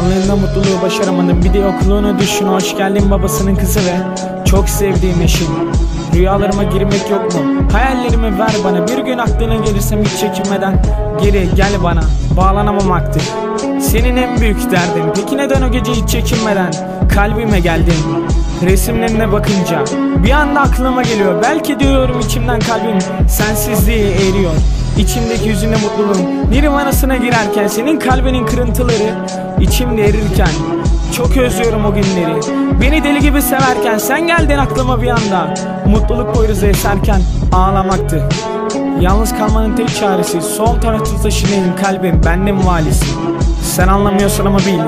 Varlığında mutluluğu başaramadım. Bir de yokluğunu düşün. Hoş geldin babasının kızı ve çok sevdiğim eşim Rüyalarıma girmek yok mu? Hayallerimi ver bana. Bir gün aklına gelirsem hiç çekinmeden Geri gel bana. Bağlanamamaktır Senin en büyük derdin. Peki neden o gece hiç çekinmeden Kalbime geldin Resimlerine bakınca Bir anda aklıma geliyor. Belki diyorum içimden kalbim Sensizliği eriyor. İçimdeki yüzünde mutluluğum Nirvanasına girerken Senin kalbinin kırıntıları içimde erirken çok özlüyorum o günleri. Beni deli gibi severken sen geldin aklıma bir anda. Mutluluk boyruzu eserken ağlamaktı. Yalnız kalmanın tek çaresi Sol tarafta taşıdığın kalbim bendim valisi. Sen anlamıyorsun ama bil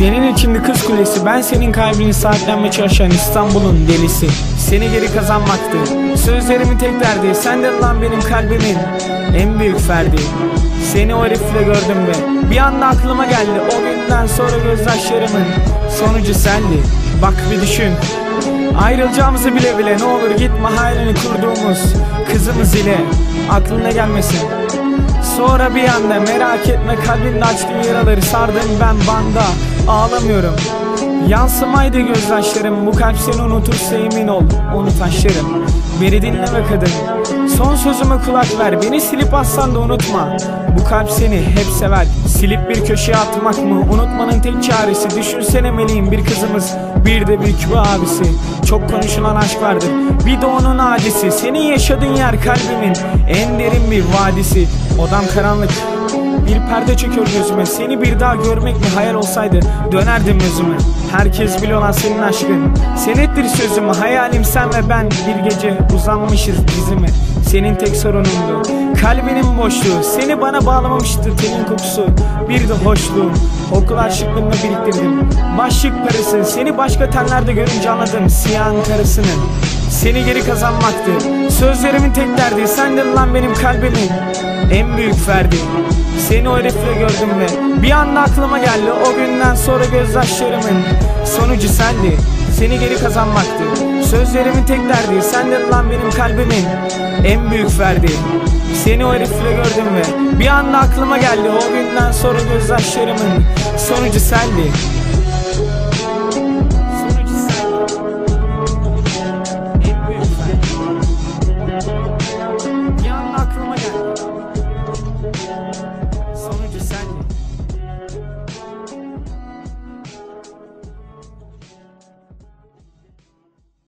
Senin içinde kız kulesi Ben senin kalbini sahiplenmeye çalışan İstanbul'un delisi. Seni geri kazanmaktı. Sözlerimin tek derdi Sen de lan benim kalbimin En büyük ferdi. Seni o herifle gördüm ve bir anda aklıma geldi. O günden sonra gözyaşlarımın sonucu sendi. Bak bir düşün ayrılacağımızı bile bile ne olur gitme hayalini kurduğumuz kızımız ile aklına gelmesin. Sonra bir anda merak etme kalbimde açtığım yaraları sardım ben banda ağlamıyorum. Yansımaydı gözyaşlarım. Bu kalp seni unutursa emin ol. Onu taşlarım Beni dinle be kadın Son sözüme kulak ver. Beni silip atsan da unutma. Bu kalp seni hep sever. Silip bir köşeye atmak mı? Unutmanın tek çaresi. Düşünsene meleğin bir kızımız. Bir de bir kübe abisi. Çok konuşulan aşk vardır. Bir de onun acisi. Senin yaşadığın yer kalbimin En derin bir vadisi. Odam karanlık bir perde çekiyor gözüme. Seni bir daha görmek mi hayal olsaydı Dönerdim özüme Herkes biliyor lan senin aşkın Senettir sözümü hayalim sen ve ben. Bir gece uzanmışız dizime. Senin tek sorunundu Kalbinin boşluğu. Seni bana bağlamamıştı tenin kokusu. Bir de hoşluğum. Okul aşıklığımla biriktirdim. Başlık parası Seni başka tenlerde görünce anladım. Siyahın karısını Seni geri kazanmaktı Sözlerimin tek derdi Sendin lan benim kalbimin En büyük ferdi. Seni o herifle gördüm ve bir anda aklıma geldi. O günden sonra gözyaşlarımın sonucu sendi. Seni geri kazanmaktı Sözlerimin tek derdi sendin lan benim kalbimin. En büyük ferdi. Seni o herifle gördüm ve bir anda aklıma geldi. O günden sonra gözyaşlarımın sonucu sendi